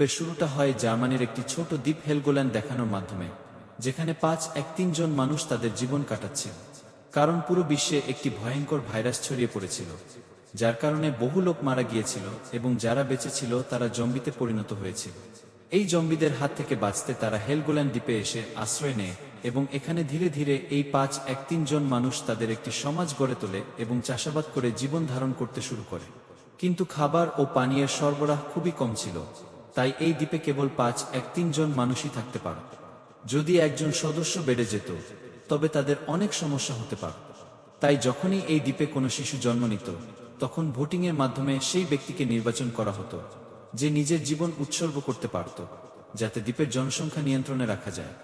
এর শুরুটা হয় জার্মানির একটি ছোট দ্বীপ হেলগোল্যান্ড দেখানোর মাধ্যমে, যেখানে পাঁচ এক তিনজন মানুষ তাদের জীবন কাটাচ্ছে কারণ পুরো বিশ্বে একটি ভয়ঙ্কর ভাইরাস ছড়িয়ে পড়েছিল, যার কারণে বহু লোক মারা গিয়েছিল এবং যারা বেঁচে ছিল তারা জম্বিতে পরিণত হয়েছিল। এই জম্বিদের হাত থেকে বাঁচতে তারা হেলগোল্যান্ড দ্বীপে এসে আশ্রয় নেয় এবং এখানে ধীরে ধীরে এই পাঁচ এক তিনজন মানুষ তাদের একটি সমাজ গড়ে তোলে এবং চাষাবাদ করে জীবন ধারণ করতে শুরু করে। কিন্তু খাবার ও পানীয়ের সরবরাহ খুবই কম ছিল তাই এই দ্বীপে কেবল পাঁচ, এক, তিনজন মানুষই থাকতে পারত। যদি একজন সদস্য বেড়ে যেত, তবে তাদের অনেক সমস্যা হতে পারত। তাই যখনই এই দ্বীপে কোনো শিশু জন্ম নিত, তখন ভোটিংয়ের মাধ্যমে সেই ব্যক্তিকে নির্বাচন করা হতো, যে নিজের জীবন উৎসর্গ করতে পারত, যাতে দ্বীপের জনসংখ্যা নিয়ন্ত্রণে রাখা যায়।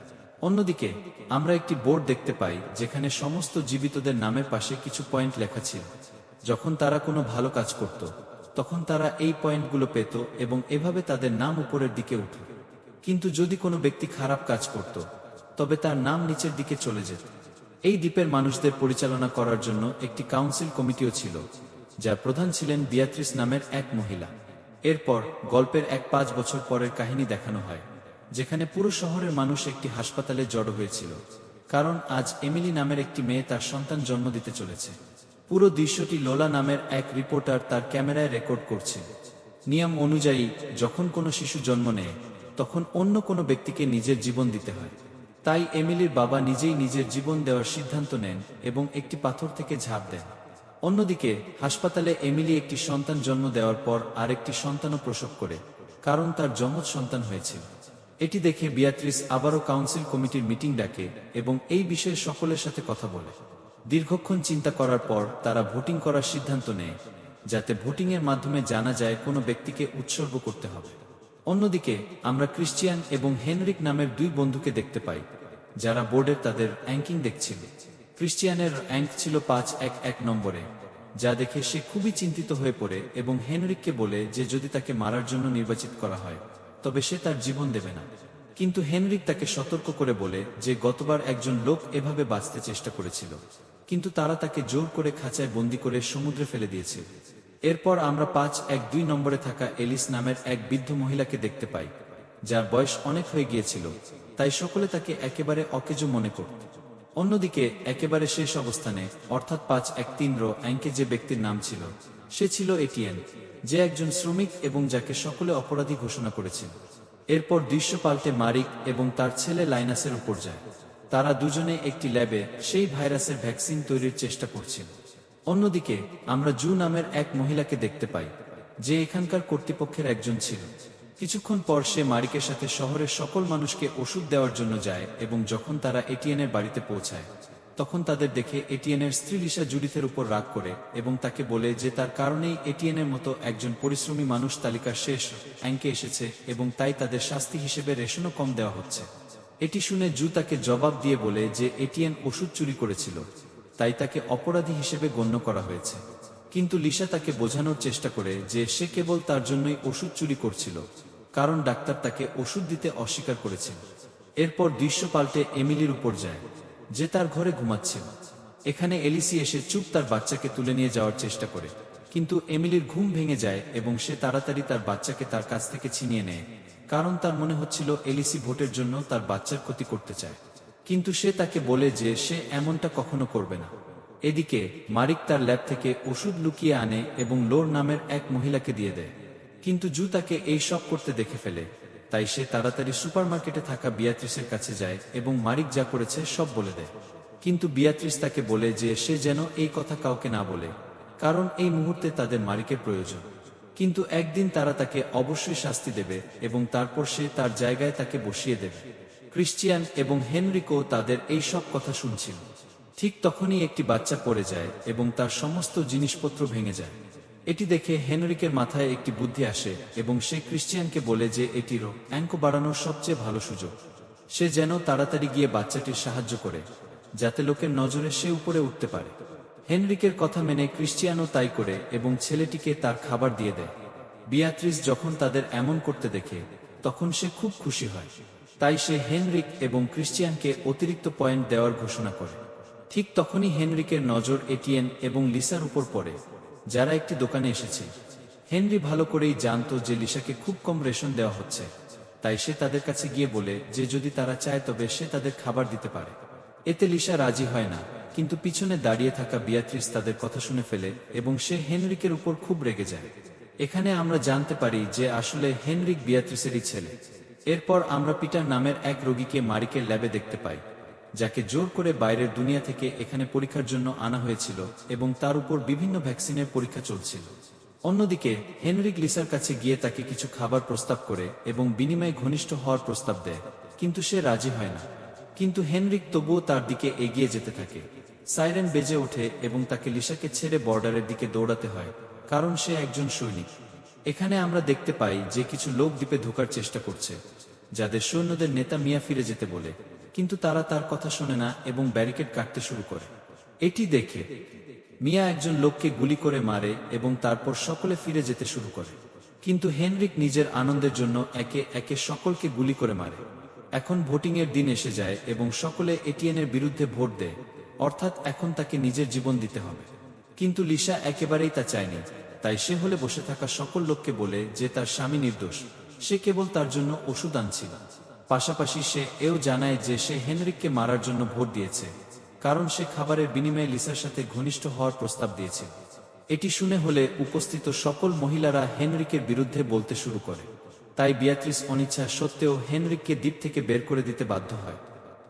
অন্যদিকে, আমরা একটি বোর্ড দেখতে পাই, যেখানে সমস্ত জীবিতদের নামের পাশে কিছু পয়েন্ট লেখা ছিল, যখন তারা কোনো ভালো কাজ করত। তখন তারা এই পয়েন্টগুলো পেত এবং এভাবে তাদের নাম উপরের দিকে উঠত কিন্তু যদি কোনো ব্যক্তি খারাপ কাজ করত, তবে তার নাম নিচের দিকে চলে যেত। এই দ্বীপের মানুষদের পরিচালনা করার জন্য একটি কাউন্সিল কমিটিও ছিল যার প্রধান ছিলেন বিয়াত্রিস নামের এক মহিলা। এরপর গল্পের এক পাঁচ বছর পরের কাহিনী দেখানো হয়, যেখানে পুরো শহরের মানুষ একটি হাসপাতালে জড়ো হয়েছিল, কারণ আজ এমিলি নামের একটি মেয়ে তার সন্তান জন্ম দিতে চলেছে। পুরো দৃশ্যটি লোলা নামের এক রিপোর্টার তার ক্যামেরায় রেকর্ড করছে। নিয়ম অনুযায়ী, যখন কোনো শিশু জন্ম নেয়, তখন অন্য কোনো ব্যক্তিকে নিজের জীবন দিতে হয়। তাই এমিলির বাবা নিজেই নিজের জীবন দেওয়ার সিদ্ধান্ত নেন এবং একটি পাথর থেকে ঝাঁপ দেন। অন্যদিকে, হাসপাতালে এমিলি একটি সন্তান জন্ম দেওয়ার পর আরেকটি সন্তানও প্রসব করে, কারণ তার জমজ সন্তান হয়েছিল। এটি দেখে বিয়াত্রিস আবারও কাউন্সিল কমিটির মিটিং ডাকে এবং এই বিষয়ে সকলের সাথে কথা বলে। দীর্ঘক্ষণ চিন্তা করার পর তারা ভোটিং করার সিদ্ধান্ত নেয়, যাতে ভোটিংয়ের মাধ্যমে জানা যায় কোনো ব্যক্তিকে উৎসর্গ করতে হবে। অন্যদিকে, আমরা ক্রিশ্চিয়ান এবং হেনরিক নামের দুই বন্ধুকে দেখতে পাই, যারা বোর্ডের তাদের অ্যাঙ্কিং দেখছিল। ক্রিশ্চিয়ানের অ্যাঙ্ক ছিল পাঁচ এক এক নম্বরে, যা দেখে সে খুবই চিন্তিত হয়ে পড়ে এবং হেনরিককে বলে যে যদি তাকে মারার জন্য নির্বাচিত করা হয়, তবে সে তার জীবন দেবে না। কিন্তু হেনরিক তাকে সতর্ক করে বলে যে গতবার একজন লোক এভাবে বাঁচতে চেষ্টা করেছিল। কিন্তু তারা তাকে জোর করে খাঁচায় বন্দি করে সমুদ্রে ফেলে দিয়েছে। এরপর আমরা পাঁচ এক দুই নম্বরে থাকা এলিস নামের এক বৃদ্ধ মহিলাকে দেখতে পাই, যার বয়স অনেক হয়ে গিয়েছিল, তাই সকলে তাকে একেবারে অকেজো মনে করত। অন্যদিকে, একেবারে শেষ অবস্থানে, অর্থাৎ পাঁচ এক তিন রো অ্যাঙ্কে যে ব্যক্তির নাম ছিল, সে ছিল এটিএন, যে একজন শ্রমিক এবং যাকে সকলে অপরাধী ঘোষণা করেছিল এরপর দৃশ্য পাল্টে মারিক এবং তার ছেলে লাইনাসের উপর যায়। তারা দুজনে একটি ল্যাবে সেই ভাইরাসের ভ্যাকসিন তৈরির চেষ্টা করছিল। অন্যদিকে, আমরা জু নামের এক মহিলাকে দেখতে পাই, যে এখানকার কর্তৃপক্ষের একজন ছিল। কিছুক্ষণ পর সে মারিকের সাথে শহরের সকল মানুষকে ওষুধ দেওয়ার জন্য যায় এবং যখন তারা এটিএনের বাড়িতে পৌঁছায়, তখন তাদের দেখে এটিএনের স্ত্রী লিসা জুডিথের উপর রাগ করে এবং তাকে বলে যে তার কারণেই এটিএনের মতো একজন পরিশ্রমী মানুষ তালিকার শেষ অ্যাঙ্কে এসেছে এবং তাই তাদের শাস্তি হিসেবে রেশনও কম দেওয়া হচ্ছে। এটি শুনে জু তাকে জবাব দিয়ে বলে যে এটিএন ওষুধ চুরি করেছিল, তাই তাকে অপরাধী হিসেবে গণ্য করা হয়েছে। কিন্তু লিসা তাকে বোঝানোর চেষ্টা করে যে সে কেবল তার জন্যই ওষুধ চুরি করছিল, কারণ ডাক্তার তাকে ওষুধ দিতে অস্বীকার করেছিল এরপর দৃশ্য পাল্টে এমিলির উপর যায়, যে তার ঘরে ঘুমাচ্ছে। এখানে এলিসি এসে চুপ তার বাচ্চাকে তুলে নিয়ে যাওয়ার চেষ্টা করে, কিন্তু এমিলির ঘুম ভেঙে যায় এবং সে তাড়াতাড়ি তার বাচ্চাকে তার কাছ থেকে ছিনিয়ে নেয়। কারণ তার মনে হচ্ছিল এলিসি ভোটের জন্য তার বাচ্চার ক্ষতি করতে চায়। কিন্তু সে তাকে বলে যে সে এমনটা কখনো করবে না। এদিকে মারিক তার ল্যাব থেকে ওষুধ লুকিয়ে আনে এবং লোর নামের এক মহিলাকে দিয়ে দেয়। কিন্তু জু তাকে এই সব করতে দেখে ফেলে। তাই সে তাড়াতাড়ি সুপারমার্কেটে থাকা বিয়াত্রিসের কাছে যায় এবং মারিক যা করেছে সব বলে দেয়। কিন্তু বিয়াত্রিস তাকে বলে যে সে যেন এই কথা কাউকে না বলে, কারণ এই মুহূর্তে তাদের মারিকের প্রয়োজন। কিন্তু একদিন তারা তাকে অবশ্যই শাস্তি দেবে এবং তারপর সে তার জায়গায় তাকে বসিয়ে দেবে। ক্রিশ্চিয়ান এবং হেনরিকো তাদের এই সব কথা শুনছিল। ঠিক তখনই একটি বাচ্চা পড়ে যায় এবং তার সমস্ত জিনিসপত্র ভেঙে যায়। এটি দেখে হেনরিকের মাথায় একটি বুদ্ধি আসে এবং সে ক্রিশ্চিয়ানকে বলে যে এটিরও অ্যাঙ্ক বাড়ানোর সবচেয়ে ভালো সুযোগ। সে যেন তাড়াতাড়ি গিয়ে বাচ্চাটির সাহায্য করে, যাতে লোকের নজরে সে উপরে উঠতে পারে। হেনরিকের কথা মেনে ক্রিশ্চিয়ানও তাই করে এবং ছেলেটিকে তার খাবার দিয়ে দেয়। বিয়াত্রিস যখন তাদের এমন করতে দেখে, তখন সে খুব খুশি হয়। তাই সে হেনরিক এবং ক্রিশ্চিয়ানকে অতিরিক্ত পয়েন্ট দেওয়ার ঘোষণা করে। ঠিক তখনই হেনরিকের নজর এটিএন এবং লিসার উপর পড়ে, যারা একটি দোকানে এসেছে। হেনরি ভালো করেই জানতো যে লিসাকে খুব কম রেশন দেওয়া হচ্ছে। তাই সে তাদের কাছে গিয়ে বলে যে যদি তারা চায় তবে সে তাদের খাবার দিতে পারে। এতে লিসা রাজি হয় না। কিন্তু পিছনে দাঁড়িয়ে থাকা বিয়াত্রিস তাদের কথা শুনে ফেলে এবং সে হেনরিকের উপর খুব রেগে যায়। এখানে আমরা জানতে পারি যে আসলে হেনরিক বিয়াত্রিসেরই ছেলে। এরপর আমরা পিটার নামের এক রোগীকে মারিকের ল্যাবে দেখতে পাই, যাকে জোর করে বাইরের দুনিয়া থেকে এখানে পরীক্ষার জন্য আনা হয়েছিল এবং তার উপর বিভিন্ন ভ্যাকসিনের পরীক্ষা চলছিল। অন্যদিকে, হেনরিক লিসার কাছে গিয়ে তাকে কিছু খাবার প্রস্তাব করে এবং বিনিময়ে ঘনিষ্ঠ হওয়ার প্রস্তাব দেয়, কিন্তু সে রাজি হয় না। কিন্তু হেনরিক তবুও তার দিকে এগিয়ে যেতে থাকে। সাইরেন বেজে ওঠে এবং তাকে লিসাকে ছেড়ে বর্ডারের দিকে দৌড়াতে হয়, কারণ সে একজন সৈনিক। এখানে আমরা দেখতে পাই যে কিছু লোক দ্বীপে ঢোকার চেষ্টা করছে, যাদের সৈন্যদের নেতা মিয়া ফিরে যেতে বলে, কিন্তু তারা তার কথা শোনে না এবং ব্যারিকেড কাটতে শুরু করে। এটি দেখে মিয়া একজন লোককে গুলি করে মারে এবং তারপর সকলে ফিরে যেতে শুরু করে। কিন্তু হেনরিক নিজের আনন্দের জন্য একে একে সকলকে গুলি করে মারে। এখন ভোটিংয়ের দিন এসে যায় এবং সকলে এটিএনের বিরুদ্ধে ভোট দেয়। অর্থাৎ এখন তাকে নিজের জীবন দিতে হবে। কিন্তু লিসা একেবারেই তা চায়নি। তাই সে হলে বসে থাকা সকল লোককে বলে যে তার স্বামী নির্দোষ। সে কেবল তার জন্য ওষুধ আনছিল পাশাপাশি সে এও জানায় যে সে হেনরিককে মারার জন্য ভোট দিয়েছে। কারণ সে খাবারের বিনিময়ে লিসার সাথে ঘনিষ্ঠ হওয়ার প্রস্তাব দিয়েছে। এটি শুনে হলে উপস্থিত সকল মহিলারা হেনরিকের বিরুদ্ধে বলতে শুরু করে। তাই বিয়াত্রিস অনিচ্ছা সত্ত্বেও হেনরিককে দ্বীপ থেকে বের করে দিতে বাধ্য হয়।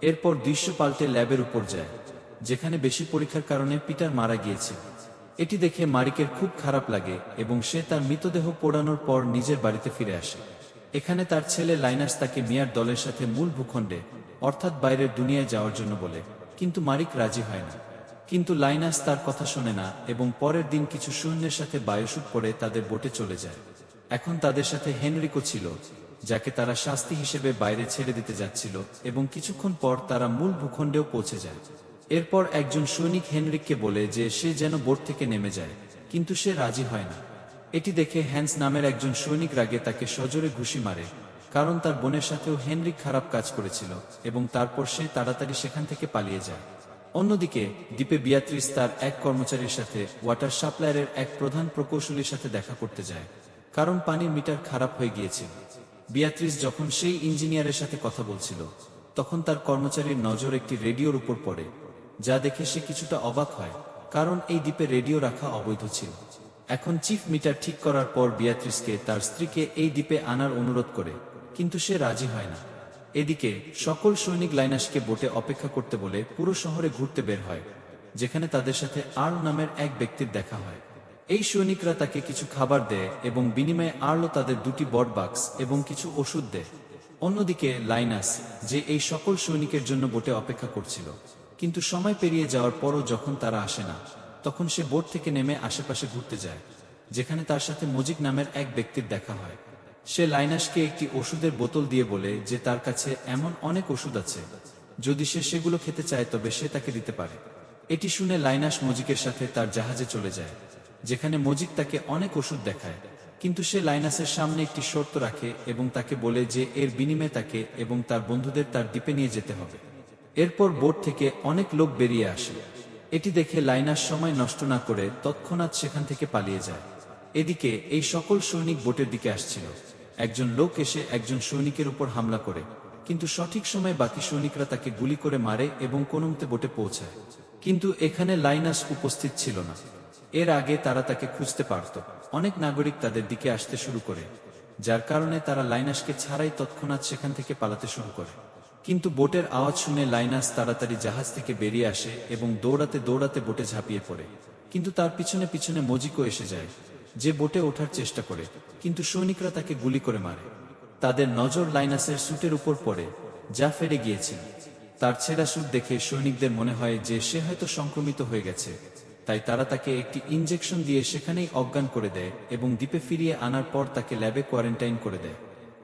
এরপর দৃশ্য পাল্টে ল্যাবের উপর যায়। যেখানে বেশি পরীক্ষার কারণে পিটার মারা গিয়েছে। এটি দেখে মারিকের খুব খারাপ লাগে এবং সে তার মৃতদেহ পোড়ানোর পর নিজের বাড়িতে ফিরে আসে। এখানে তার ছেলে লাইনাস তাকে মিয়ার দলের সাথে মূল ভূখণ্ডে, অর্থাৎ বাইরের দুনিয়ায় যাওয়ার জন্য বলে, কিন্তু মারিক রাজি হয় না। কিন্তু লাইনাস তার কথা শোনে না এবং পরের দিন কিছু সৈন্যের সাথে বায়ুসুট পরে তাদের বোটে চলে যায়। এখন তাদের সাথে হেনরিকো ছিল, যাকে তারা শাস্তি হিসেবে বাইরে ছেড়ে দিতে যাচ্ছিল এবং কিছুক্ষণ পর তারা মূল ভূখণ্ডেও পৌঁছে যায়। এরপর একজন সৈনিক হেনরিককে বলে যে সে যেন বোট থেকে নেমে যায়, কিন্তু সে রাজি হয় না। এটি দেখে হ্যান্স নামের একজন সৈনিক রাগে তাকে সজোরে ঘুষি মারে, কারণ তার বোনের সাথেও হেনরিক খারাপ কাজ করেছিল এবং তারপর সে তাড়াতাড়ি সেখান থেকে পালিয়ে যায়। অন্যদিকে, দ্বীপে বিয়াত্রিস তার এক কর্মচারীর সাথে ওয়াটার সাপ্লায়ারের এক প্রধান প্রকৌশলীর সাথে দেখা করতে যায়, কারণ পানির মিটার খারাপ হয়ে গিয়েছিল। বিয়াত্রিস যখন সেই ইঞ্জিনিয়ারের সাথে কথা বলছিল, তখন তার কর্মচারীর নজর একটি রেডিওর উপর পড়ে। যা দেখে সে কিছুটা অবাক হয়, কারণ এই দ্বীপে রেডিও রাখা অবৈধ ছিল। এখন চিফ মিটার ঠিক করার পর বিয়াত্রিসকে তার স্ত্রীকে এই দ্বীপে আনার অনুরোধ করে, কিন্তু সে রাজি হয় না। এদিকে, সকল সৈনিক লাইনাসকে বোটে অপেক্ষা করতে বলে পুরো শহরে ঘুরতে বের হয়, যেখানে তাদের সাথে আর্ল নামের এক ব্যক্তির দেখা হয়। এই সৈনিকরা তাকে কিছু খাবার দেয় এবং বিনিময়ে আর্লো তাদের দুটি বট বাক্স এবং কিছু ওষুধ দেয়। অন্যদিকে লাইনাস, যে এই সকল সৈনিকের জন্য বোটে অপেক্ষা করছিল কিন্তু সময় পেরিয়ে যাওয়ার পরও যখন তারা আসে না, তখন সে বোট থেকে নেমে আশেপাশে ঘুরতে যায়, যেখানে তার সাথে মজিক নামের এক ব্যক্তির দেখা হয়। সে লাইনাসকে একটি ওষুধের বোতল দিয়ে বলে যে তার কাছে এমন অনেক ওষুধ আছে, যদি সে সেগুলো খেতে চায় তবে সে তাকে দিতে পারে। এটি শুনে লাইনাস মজিকের সাথে তার জাহাজে চলে যায়, যেখানে মজিক তাকে অনেক ওষুধ দেখায়। কিন্তু সে লাইনাসের সামনে একটি শর্ত রাখে এবং তাকে বলে যে এর বিনিময়ে তাকে এবং তার বন্ধুদের তার দ্বীপে নিয়ে যেতে হবে। এরপর বোট থেকে অনেক লোক বেরিয়ে আসে। এটি দেখে লাইনাস সময় নষ্ট না করে তৎক্ষণাৎ সেখান থেকে পালিয়ে যায়। এদিকে এই সকল সৈনিক বোটের দিকে আসছিল। একজন লোক এসে একজন সৈনিকের উপর হামলা করে, কিন্তু সঠিক সময় বাকি সৈনিকরা তাকে গুলি করে মারে এবং কোনোমতে বোটে পৌঁছায়। কিন্তু এখানে লাইনাস উপস্থিত ছিল না। এর আগে তারা তাকে খুঁজতে পারত। অনেক নাগরিক তাদের দিকে আসতে শুরু করে, যার কারণে তারা লাইনাসকে ছাড়াই তৎক্ষণাৎ সেখান থেকে পালাতে শুরু করে। কিন্তু বোটের আওয়াজ শুনে লাইনাস তাড়াতাড়ি জাহাজ থেকে বেরিয়ে আসে এবং দৌড়াতে দৌড়াতে বোটে ঝাঁপিয়ে পড়ে। কিন্তু তার পিছনে পিছনে মজিকও এসে যায়। যে বোটে ওঠার চেষ্টা করে, কিন্তু সৈনিকরা তাকে গুলি করে মারে। তাদের নজর লাইনাসের স্যুটের উপর পড়ে, যা ফেরে গিয়েছিল। তার ছেঁড়া স্যুট দেখে সৈনিকদের মনে হয় যে সে হয়তো সংক্রমিত হয়ে গেছে। তাই তারা তাকে একটি ইনজেকশন দিয়ে সেখানেই অজ্ঞান করে দেয় এবং দ্বীপে ফিরিয়ে আনার পর তাকে ল্যাবে কোয়ারেন্টাইন করে দেয়।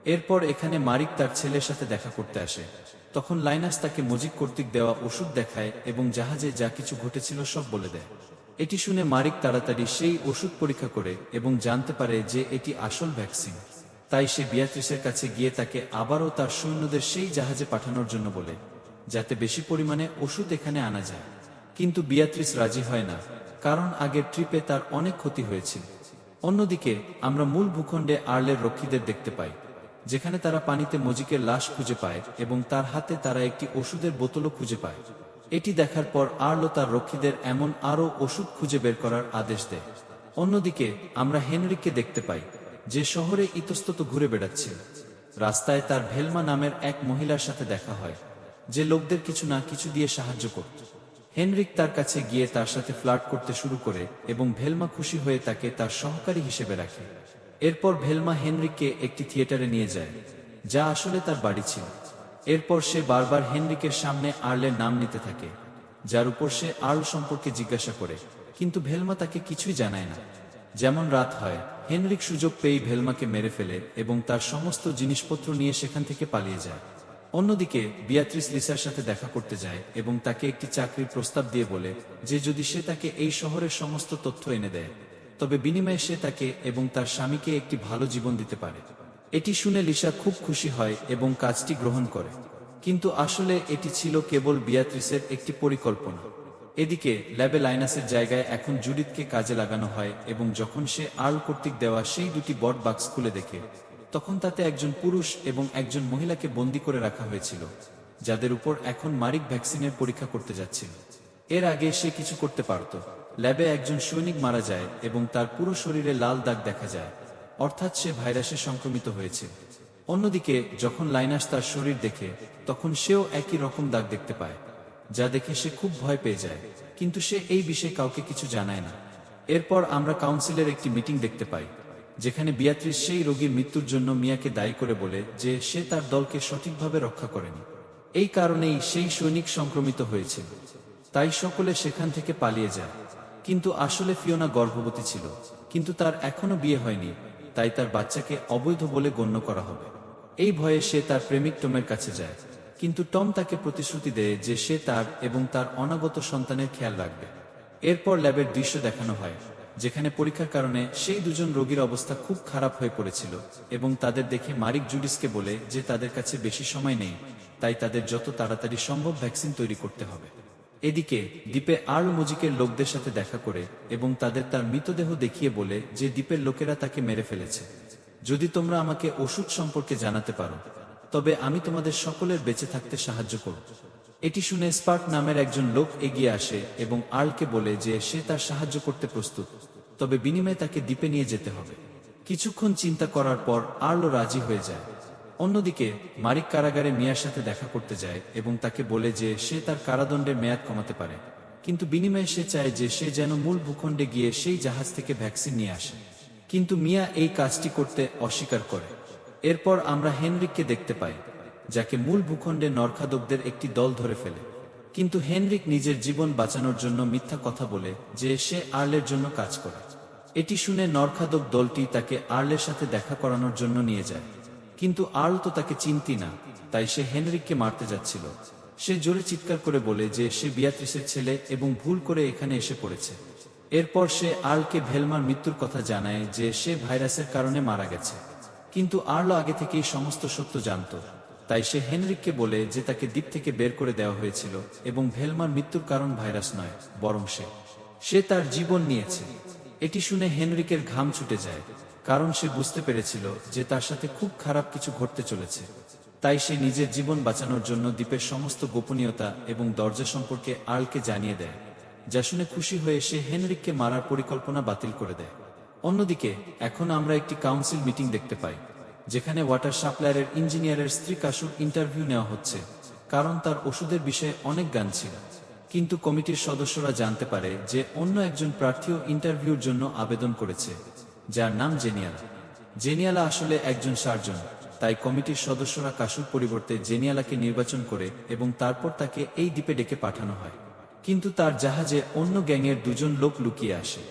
এরপর এখানে মারিক তার ছেলের সাথে দেখা করতে আসে। তখন লাইনাস তাকে মজিক কর্তৃক দেওয়া ওষুধ দেখায় এবং জাহাজে যা কিছু ঘটেছিল সব বলে দেয়। এটি শুনে মারিক তাড়াতাড়ি সেই ওষুধ পরীক্ষা করে এবং জানতে পারে যে এটি আসল ভ্যাকসিন। তাই সে বিয়াত্রিসের কাছে গিয়ে তাকে আবারও তার সৈন্যদের সেই জাহাজে পাঠানোর জন্য বলে, যাতে বেশি পরিমাণে ওষুধ এখানে আনা যায়। কিন্তু বিয়াত্রিস রাজি হয় না, কারণ আগের ট্রিপে তার অনেক ক্ষতি হয়েছিল অন্যদিকে, আমরা মূল ভূখণ্ডে আর্লের রক্ষীদের দেখতে পাই। যেখানে তারা পানিতে মজিকের লাশ খুঁজে পায় এবং তার হাতে তারা একটি ওষুধের বোতলও খুঁজে পায়। এটি দেখার পর আর্লো তার রক্ষীদের এমন আরও ওষুধ খুঁজে বের করার আদেশ দেয়। অন্যদিকে, আমরা হেনরিককে দেখতে পাই, যে শহরে ইতস্তত ঘুরে বেড়াচ্ছে। রাস্তায় তার ভেলমা নামের এক মহিলার সাথে দেখা হয়, যে লোকদের কিছু না কিছু দিয়ে সাহায্য করত। হেনরিক তার কাছে গিয়ে তার সাথে ফ্লার্ট করতে শুরু করে এবং ভেলমা খুশি হয়ে তাকে তার সহকারী হিসেবে রাখে। এরপর ভেলমা হেনরিককে একটি থিয়েটারে নিয়ে যায়, যা আসলে তার বাড়ি ছিল। এরপর সে বারবার হেনরিকের সামনে আর্লের নাম নিতে থাকে, যার উপর সে আর্ল সম্পর্কে জিজ্ঞাসা করে, কিন্তু ভেলমা তাকে কিছুই জানায় না। যেমন রাত হয়, হেনরিক সুযোগ পেয়ে ভেলমাকে মেরে ফেলে এবং তার সমস্ত জিনিসপত্র নিয়ে সেখান থেকে পালিয়ে যায়। অন্যদিকে, বিয়াত্রিস লিসার সাথে দেখা করতে যায় এবং তাকে একটি চাকরির প্রস্তাব দিয়ে বলে যে যদি সে তাকে এই শহরের সমস্ত তথ্য এনে দেয় তবে বিনিময়ে সে তাকে এবং তার স্বামীকে একটি ভালো জীবন দিতে পারে। এটি শুনে লিসা খুব খুশি হয় এবং কাজটি গ্রহণ করে। কিন্তু আসলে এটি ছিল কেবল বিয়াত্রিসের একটি পরিকল্পনা। এদিকে ল্যাবে লাইনাসের জায়গায় এখন জুডিতকে কাজে লাগানো হয় এবং যখন সে আর্ল কর্তৃক দেওয়া সেই দুটি বট বাক্স খুলে দেখে, তখন তাতে একজন পুরুষ এবং একজন মহিলাকে বন্দি করে রাখা হয়েছিল, যাদের উপর এখন মারিক ভ্যাকসিনের পরীক্ষা করতে যাচ্ছিল। এর আগে সে কিছু করতে পারত। ল্যাবে একজন সৈনিক মারা যায় এবং তার পুরো শরীরে লাল দাগ দেখা যায়। অর্থাৎ সে ভাইরাসে সংক্রমিত হয়েছে। অন্যদিকে, যখন লাইনাস তার শরীর দেখে, তখন সেও একই রকম দাগ দেখতে পায়, যা দেখে সে খুব ভয় পেয়ে যায়। কিন্তু সে এই বিষয়ে কাউকে কিছু জানায় না। এরপর আমরা কাউন্সিলের একটি মিটিং দেখতে পাই, যেখানে বিয়াত্রিস সেই রোগীর মৃত্যুর জন্য মিয়াকে দায়ী করে বলে যে সে তার দলকে সঠিকভাবে রক্ষা করেনি। এই কারণেই সেই সৈনিক সংক্রমিত হয়েছে। তাই সকলে সেখান থেকে পালিয়ে যায়। কিন্তু আসলে ফিওনা গর্ভবতী ছিল। কিন্তু তার এখনও বিয়ে হয়নি, তাই তার বাচ্চাকে অবৈধ বলে গণ্য করা হবে। এই ভয়ে সে তার প্রেমিক টমের কাছে যায়। কিন্তু টম তাকে প্রতিশ্রুতি দেয় যে সে তার এবং তার অনাগত সন্তানের খেয়াল রাখবে। এরপর ল্যাবের দৃশ্য দেখানো হয়, যেখানে পরীক্ষার কারণে সেই দুজন রোগীর অবস্থা খুব খারাপ হয়ে পড়েছিল এবং তাদের দেখে মারিক জুডিসকে বলে যে তাদের কাছে বেশি সময় নেই, তাই তাদের যত তাড়াতাড়ি সম্ভব ভ্যাকসিন তৈরি করতে হবে। এদিকে, দ্বীপে আর্ল মজিকের লোকদের সাথে দেখা করে এবং তাদের তার মৃতদেহ দেখিয়ে বলে যে দ্বীপের লোকেরা তাকে মেরে ফেলেছে। যদি তোমরা আমাকে ওষুধ সম্পর্কে জানাতে পারো, তবে আমি তোমাদের সকলের বেঁচে থাকতে সাহায্য করব। এটি শুনে স্পার্ক নামের একজন লোক এগিয়ে আসে এবং আর্লকে বলে যে সে তার সাহায্য করতে প্রস্তুত, তবে বিনিময়ে তাকে দ্বীপে নিয়ে যেতে হবে। কিছুক্ষণ চিন্তা করার পর আর্ল রাজি হয়ে যায়। অন্যদিকে, মারিক কারাগারে মিয়ার সাথে দেখা করতে যায় এবং তাকে বলে যে সে তার কারাদণ্ডের মেয়াদ কমাতে পারে। কিন্তু বিনিময়ে সে চায় যে সে যেন মূল ভূখণ্ডে গিয়ে সেই জাহাজ থেকে ভ্যাকসিন নিয়ে আসে। কিন্তু মিয়া এই কাজটি করতে অস্বীকার করে। এরপর আমরা হেনরিককে দেখতে পাই, যাকে মূল ভূখণ্ডে নরখাদকদের একটি দল ধরে ফেলে। কিন্তু হেনরিক নিজের জীবন বাঁচানোর জন্য মিথ্যা কথা বলে যে সে আর্লের জন্য কাজ করে। এটি শুনে নরখাদক দলটি তাকে আর্লের সাথে দেখা করানোর জন্য নিয়ে যায়। কিন্তু আর্ল তো তাকে চিনতি না, তাই সে হেনরিককে মারতে যাচ্ছিল। সে জোরে চিৎকার করে বলে যে সে বিয়াত্রিসের ছেলে এবং ভুল করে এখানে এসে পড়েছে। এরপর সে আর্লকে ভেলমার মৃত্যুর কথা জানায় যে সে ভাইরাসের কারণে মারা গেছে। কিন্তু আর্লো আগে থেকেই সমস্ত সত্য জানত। তাই সে হেনরিককে বলে যে তাকে দ্বীপ থেকে বের করে দেওয়া হয়েছিল এবং ভেলমার মৃত্যুর কারণ ভাইরাস নয়, বরং সে তার জীবন নিয়েছে। এটি শুনে হেনরিকের ঘাম ছুটে যায়। কারণ সে বুঝতে পেরেছিল যে তার সাথে খুব খারাপ কিছু ঘটতে চলেছে। তাই সে নিজের জীবন বাঁচানোর জন্য দ্বীপের সমস্ত গোপনীয়তা এবং দরজা সম্পর্কে আর্লকে জানিয়ে দেয়, যা শুনে খুশি হয়ে সে হেনরিককে মারার পরিকল্পনা বাতিল করে দেয়। অন্যদিকে, এখন আমরা একটি কাউন্সিল মিটিং দেখতে পাই, যেখানে ওয়াটার সাপ্লায়ারের ইঞ্জিনিয়ারের স্ত্রী কাশুর ইন্টারভিউ নেওয়া হচ্ছে, কারণ তার ওষুধের বিষয়ে অনেক গান ছিল। কিন্তু কমিটির সদস্যরা জানতে পারে যে অন্য একজন প্রার্থীও ইন্টারভিউর জন্য আবেদন করেছে। যার নাম জেনিয়ালা। জেনিয়ালা আসলে একজন সার্জন, তাই কমিটির সদস্যরা কাশুর পরিবর্তে জেনিয়ালাকে নির্বাচন করে এবং তারপর তাকে এই দ্বীপে ডেকে পাঠানো হয়। কিন্তু তার জাহাজে অন্য গ্যাংয়ের দুজন লোক লুকিয়ে আসে।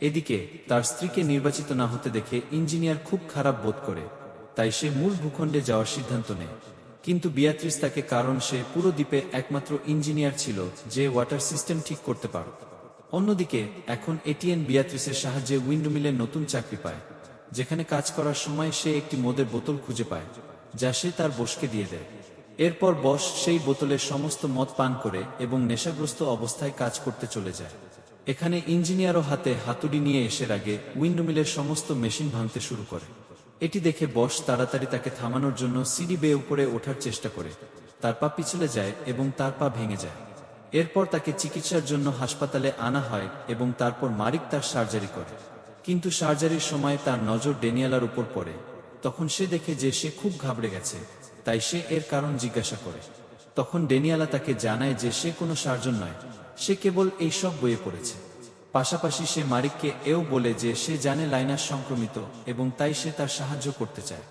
এদিকে তার স্ত্রীকে নির্বাচিত না হতে দেখে ইঞ্জিনিয়ার খুব খারাপ বোধ করে, তাই সে মূল ভূখণ্ডে যাওয়ার সিদ্ধান্ত নেয়। কিন্তু বিয়াত্রিস তাকে কারণ সে পুরো দ্বীপে একমাত্র ইঞ্জিনিয়ার ছিল যে ওয়াটার সিস্টেম ঠিক করতে পারত। অন্যদিকে, এখন এটিএন বিয়াত্রিসের সাহায্যে উইন্ডোমিলের নতুন চাকরি পায়, যেখানে কাজ করার সময় সে একটি মদের বোতল খুঁজে পায়, যা সে তার বসকে দিয়ে দেয়। এরপর বস সেই বোতলের সমস্ত মদ পান করে এবং নেশাগ্রস্ত অবস্থায় কাজ করতে চলে যায়। এখানে ইঞ্জিনিয়ারও হাতে হাতুড়ি নিয়ে এসের আগে উইন্ডোমিলের সমস্ত মেশিন ভাঙতে শুরু করে। এটি দেখে বস তাড়াতাড়ি তাকে থামানোর জন্য সিঁড়ি বেয়ে উপরে ওঠার চেষ্টা করে, তার পা পিছলে যায় এবং তার পা ভেঙে যায়। এরপর তাকে চিকিৎসার জন্য হাসপাতালে আনা হয় এবং তারপর মারিক তার সার্জারি করে। কিন্তু সার্জারির সময় তার নজর ডেনিয়ালার উপর পড়ে। তখন সে দেখে যে সে খুব ঘাবড়ে গেছে, তাই সে এর কারণ জিজ্ঞাসা করে। তখন ডেনিয়ালা তাকে জানায় যে সে কোনো সার্জন নয়, সে কেবল এই সব বইয়ে পড়েছে। পাশাপাশি সে মারিককে এও বলে যে সে জানে লাইনাস সংক্রমিত এবং তাই সে তার সাহায্য করতে চায়।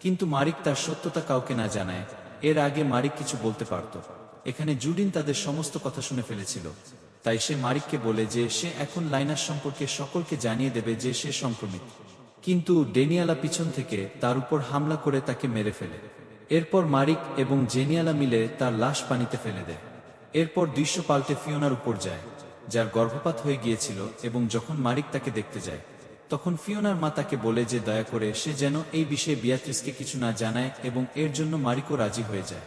কিন্তু মারিক তার সত্যতা কাউকে না জানায়, এর আগে মারিক কিছু বলতে পারত। এখানে জুডিন তাদের সমস্ত কথা শুনে ফেলেছিল। তাই সে মারিককে বলে যে, সে এখন লাইনাস সম্পর্কে সকলকে জানিয়ে দেবে যে সে সংক্রমিত। কিন্তু ডেনিয়ালা পিছন থেকে তার উপর হামলা করে তাকে মেরে ফেলে। এরপর মারিক এবং জেনিয়ালা মিলে তার লাশ পানিতে ফেলে দেয়। এরপর দৃশ্য পাল্টে ফিওনার উপর যায়, যার গর্ভপাত হয়ে গিয়েছিল এবং যখন মারিক তাকে দেখতে যায়, তখন ফিওনার মা তাকে বলে যে, দয়া করে সে যেন এই বিষয়ে বিয়াত্রিসকে কিছু না জানায় এবং এর জন্য মারিকও রাজি হয়ে যায়।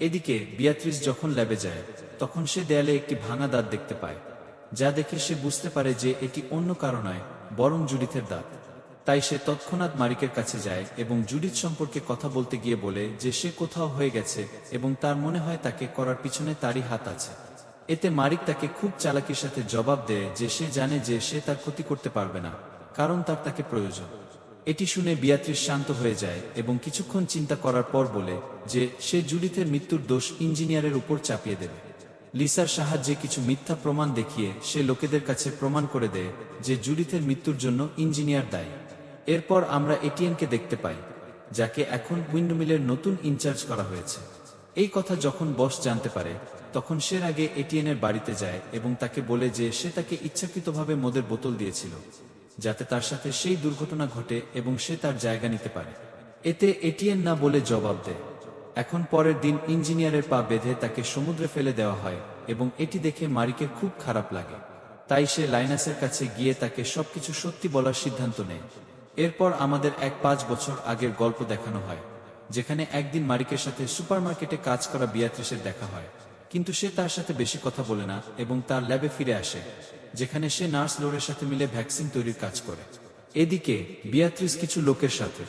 এদিকে বিয়াত্রিস যখন ল্যাবে যায়, তখন সে দেয়ালে একটি ভাঙা দাঁত দেখতে পায়, যা দেখে সে বুঝতে পারে যে এটি অন্য কারও নয়, বরং জুডিথের দাঁত। তাই সে তৎক্ষণাৎ মারিকের কাছে যায় এবং জুডিথ সম্পর্কে কথা বলতে গিয়ে বলে যে সে কোথাও হয়ে গেছে এবং তার মনে হয় তাকে করার পিছনে তারই হাত আছে। এতে মারিক তাকে খুব চালাকির সাথে জবাব দেয় যে সে জানে যে সে তার ক্ষতি করতে পারবে না, কারণ তার তাকে প্রয়োজন। এটি শুনে বিয়াত্রিস শান্ত হয়ে যায় এবং কিছুক্ষণ চিন্তা করার পর বলে যে সে জুডিথের মৃত্যুর দোষ ইঞ্জিনিয়ারের উপর চাপিয়ে দেবে। লিসার সাহায্যে কিছু মিথ্যা প্রমাণ দেখিয়ে সে লোকেদের কাছে প্রমাণ করে দেয় যে জুডিথের মৃত্যুর জন্য ইঞ্জিনিয়ার দায়ী। এরপর আমরা এটিএনকে দেখতে পাই, যাকে এখন উইন্ডমিলের নতুন ইনচার্জ করা হয়েছে। এই কথা যখন বস জানতে পারে, তখন সে আগে এটিএনের বাড়িতে যায় এবং তাকে বলে যে সে তাকে ইচ্ছাকৃতভাবে মদের বোতল দিয়েছিল। যাতে তার সাথে সেই দুর্ঘটনা ঘটে এবং সে তার জায়গা নিতে পারে। এতে এটিএন না বলে জবাব দেয়। এখন পরের দিন ইঞ্জিনিয়ারের পা বেঁধে তাকে সমুদ্রে ফেলে দেওয়া হয় এবং এটি দেখে মারিকের খুব খারাপ লাগে। তাই সে লাইনাসের কাছে গিয়ে তাকে সবকিছু সত্যি বলার সিদ্ধান্ত নেয়। এরপর আমাদের এক পাঁচ বছর আগের গল্প দেখানো হয়, যেখানে একদিন মারিকের সাথে সুপারমার্কেটে কাজ করা বিয়াত্রিসের দেখা হয়। কিন্তু সে তার সাথে বেশি কথা বলে না এবং তার ল্যাবে ফিরে আসে, যেখানে সে নার্স লোরের সাথে মিলে ভ্যাকসিন তৈরির কাজ করে। এদিকে বিয়াত্রিস কিছু লোকের সাথে